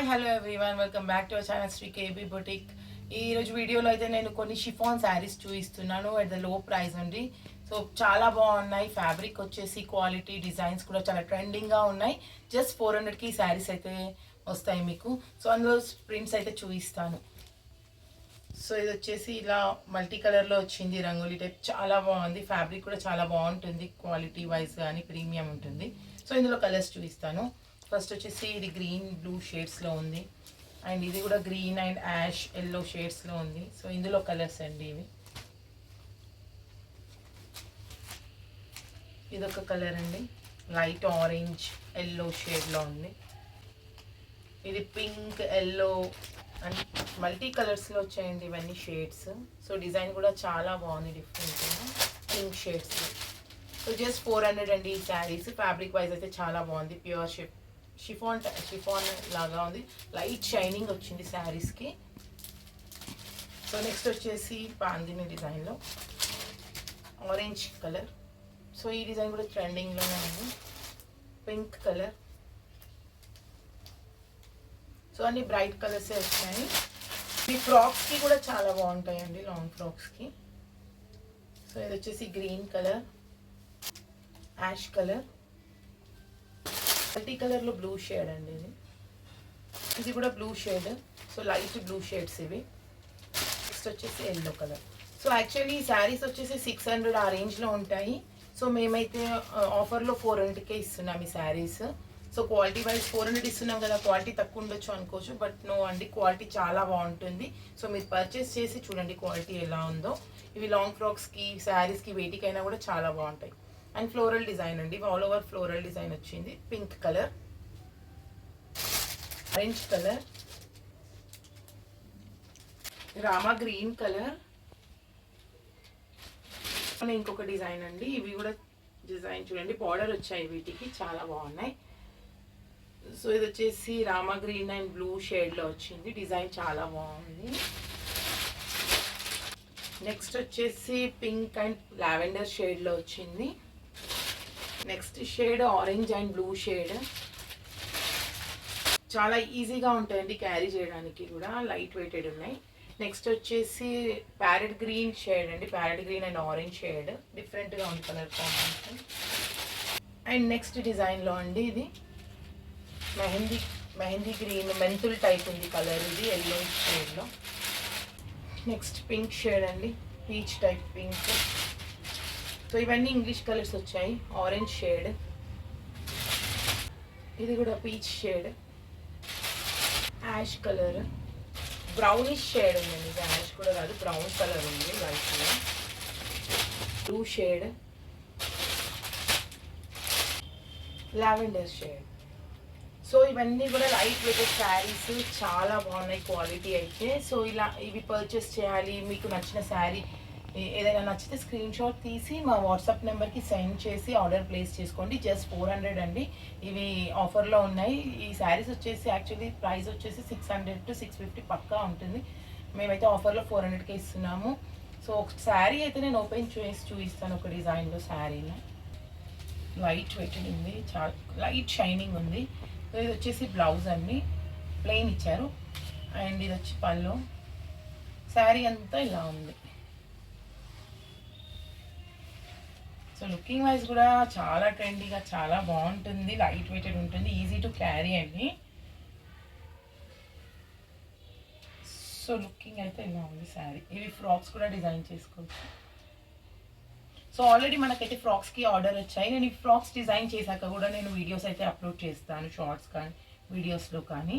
Hi hello everyone welcome back to our channel Shri K B boutique ఈ రోజు వీడియోలో అయితే నేను కొన్ని షిఫాన్ శారీస్ చూపిస్తున్నాను. అట్ ద లో ప్రైస్ అండి సో చాలా బాగున్నాయి. ఫ్యాబ్రిక్ వచ్చేసి క్వాలిటీ డిజైన్స్ కూడా చాలా ట్రెండింగ్గా ఉన్నాయి. జస్ట్ ఫోర్ హండ్రెడ్కి ఈ శారీస్ అయితే వస్తాయి మీకు. సో అందులో ప్రింట్స్ అయితే చూపిస్తాను. సో ఇది వచ్చేసి ఇలా మల్టీ కలర్లో వచ్చింది రంగోలీ టైప్ చాలా బాగుంది. ఫ్యాబ్రిక్ కూడా చాలా బాగుంటుంది. క్వాలిటీ వైజ్ కానీ ప్రీమియం ఉంటుంది. సో ఇందులో కలర్స్ చూపిస్తాను. ఫస్ట్ వచ్చేసి ఇది గ్రీన్ బ్లూ షేడ్స్లో ఉంది. అండ్ ఇది కూడా గ్రీన్ అండ్ యాష్ ఎల్లో షేడ్స్లో ఉంది. సో ఇందులో కలర్స్ అండి ఇవి. ఇదొక కలర్ అండి. లైట్ ఆరెంజ్ ఎల్లో షేడ్లో ఉంది. ఇది పింక్ ఎల్లో అండ్ మల్టీ కలర్స్లో వచ్చాయండి ఇవన్నీ షేడ్స్. సో డిజైన్ కూడా చాలా బాగుంది డిఫరెంట్గా pink shades so just four hundred అండి ఈ శారీస్. ఫ్యాబ్రిక్ వైజ్ అయితే చాలా బాగుంది. ప్యూర్ షిప్ షిఫాన్ షిఫాన్ లాగా ఉంది. లైట్ షైనింగ్ వచ్చింది శారీస్కి. సో నెక్స్ట్ వచ్చేసి పాందిని డిజైన్లో. Orange colour. సో ఈ డిజైన్ కూడా ట్రెండింగ్లోనే ఉంది. Pink colour. సో అన్ని బ్రైట్ కలర్సే వచ్చాయి ఈ ఫ్రాక్స్కి కూడా చాలా బాగుంటాయండి లాంగ్ ఫ్రాక్స్కి. సో ఇది వచ్చేసి green colour. Ash colour. Multi కలర్లో బ్లూ షేడ్ అండి ఇది. ఇది కూడా blue shade. So light blue shades ఇవి. నెక్స్ట్ వచ్చేసి ఎల్లో కలర్. సో యాక్చువల్లీ ఈ శారీస్ వచ్చేసి సిక్స్ హండ్రెడ్ ఆ రేంజ్లో ఉంటాయి. సో మేమైతే ఆఫర్లో ఫోర్ హండ్రెడ్కే ఇస్తున్నాం ఈ saris. So quality wise four hundred ఇస్తున్నాం కదా క్వాలిటీ తక్కువ ఉండొచ్చు అనుకోవచ్చు. బట్ నో అండి క్వాలిటీ చాలా బాగుంటుంది. సో మీరు పర్చేస్ చేసి చూడండి క్వాలిటీ ఎలా ఉందో. ఇవి లాంగ్ ఫ్రాక్స్కి శారీస్కి వేటికైనా కూడా చాలా బాగుంటాయి. అండ్ ఫ్లోరల్ డిజైన్ అండి. ఆల్ ఓవర్ ఫ్లోరల్ డిజైన్ వచ్చింది. Pink colour orange colour Rama green colour ఇంకొక డిజైన్ అండి. ఇవి కూడా డిజైన్ చూడండి. బార్డర్ వచ్చాయి వీటికి. చాలా బాగున్నాయి. సో ఇది వచ్చేసి రామా గ్రీన్ అండ్ బ్లూ షేడ్లో వచ్చింది. డిజైన్ చాలా బాగుంది. నెక్స్ట్ వచ్చేసి పింక్ అండ్ లావెండర్ షేడ్లో వచ్చింది. Next shade orange and blue shade చాలా ఈజీగా ఉంటాయండి క్యారీ చేయడానికి కూడా లైట్ వెయిటెడ్ ఉన్నాయి. నెక్స్ట్ వచ్చేసి ప్యారెట్ గ్రీన్ షేడ్ అండి. Parrot green and orange shade డిఫరెంట్గా ఉంది కలర్ కాంబినేషన్ అండ్ నెక్స్ట్ డిజైన్లో అండి ఇది. మెహందీ మెహందీ గ్రీన్ మెంతుల్ టైప్ ఉంది కలర్ ఇది ఎల్లో షేడ్లో నెక్స్ట్ పింక్ షేడ్ అండి. పీచ్ టైప్ పింక్ సో ఇవన్నీ ఇంగ్లీష్ కలర్స్ వచ్చాయి. ఆరెంజ్ షేడ్ ఇది కూడా peach shade ash colour brownish shade ఉందండి. ఇది యాష్ కూడా కాదు బ్రౌన్ కలర్ ఉంది వైట్లో blue shade lavender shade so ఇవన్నీ కూడా లైట్ వెయిట్ శారీస్ చాలా బాగున్నాయి క్వాలిటీ అయితే. సో ఇలా ఇవి పర్చేస్ చేయాలి మీకు నచ్చిన శారీ ఏదైనా నచ్చితే స్క్రీన్ షాట్ తీసి మా వాట్సాప్ నెంబర్కి సెండ్ చేసి ఆర్డర్ ప్లేస్ చేసుకోండి. జస్ట్ ఫోర్ హండ్రెడ్ అండి. ఇవి ఆఫర్లో ఉన్నాయి. ఈ శారీస్ వచ్చేసి యాక్చువల్లీ ప్రైస్ వచ్చేసి six hundred to six fifty పక్కా ఉంటుంది. మేమైతే ఆఫర్లో ఫోర్ హండ్రెడ్కి ఇస్తున్నాము. సో ఒక శారీ అయితే నేను ఓపెన్ చేసి చూపిస్తాను ఒక డిజైన్లో శారీని లైట్ వెయిటెడ్ ఉంది చాలా లైట్ షైనింగ్ ఉంది. సో ఇది వచ్చేసి బ్లౌజ్ అండి. ప్లెయిన్ ఇచ్చారు. అండ్ ఇది వచ్చి పళ్ళు. శారీ అంతా ఇలా ఉంది. సో లుకింగ్ వైజ్ కూడా చాలా ట్రెండీగా చాలా బాగుంటుంది. లైట్ వెయిటెడ్ ఉంటుంది. ఈజీ టు క్యారీ అండి. సో లుకింగ్ అయితే ఇలా ఉంది శారీ ఇవి ఫ్రాక్స్ కూడా డిజైన్ చేసుకోవచ్చు. సో ఆల్రెడీ మనకైతే ఫ్రాక్స్కి ఆర్డర్ వచ్చాయి. నేను ఈ ఫ్రాక్స్ డిజైన్ చేశాక కూడా నేను వీడియోస్ అయితే అప్లోడ్ చేస్తాను. షార్ట్స్ కానీ వీడియోస్లో కానీ.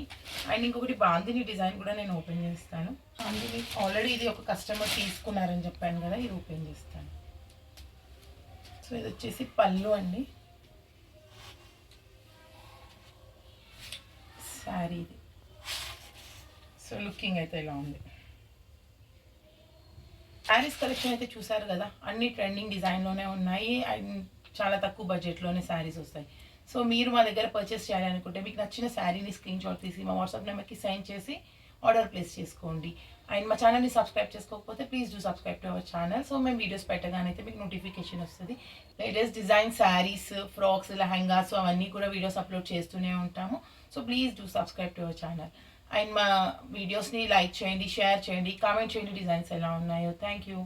అండ్ ఇంకొకటి బాందిని డిజైన్ కూడా నేను ఓపెన్ చేస్తాను. బాందిని ఆల్రెడీ ఇది ఒక కస్టమర్ తీసుకున్నారని చెప్పాను కదా ఇది ఓపెన్ చేస్తాను. సో ఇది వచ్చేసి పళ్ళు అండి. శారీ ఇది. సో లుకింగ్ అయితే ఇలా ఉంది. శారీస్ కలెక్షన్ అయితే చూసారు కదా అన్ని ట్రెండింగ్ డిజైన్లోనే ఉన్నాయి అండ్ చాలా తక్కువ బడ్జెట్లోనే శారీస్ వస్తాయి. సో మీరు మా దగ్గర పర్చేస్ చేయాలనుకుంటే మీకు నచ్చిన శారీని స్క్రీన్ షాట్ తీసి మా వాట్సాప్ నెంబర్కి సెండ్ చేసి ఆర్డర్ ప్లేస్ చేసుకోండి. అండ్ మా ఛానల్ని సబ్స్క్రైబ్ చేసుకోకపోతే please do subscribe to our channel so మేము వీడియోస్ పెట్టగానైతే మీకు నోటిఫికేషన్ వస్తుంది. Latest design saris frocks lehengas అవన్నీ కూడా వీడియోస్ అప్లోడ్ చేస్తూనే ఉంటాము. So please do subscribe to our channel and మా వీడియోస్ని లైక్ చేయండి షేర్ చేయండి కామెంట్ చేయండి డిజైన్స్ ఎలా ఉన్నాయో. Thank you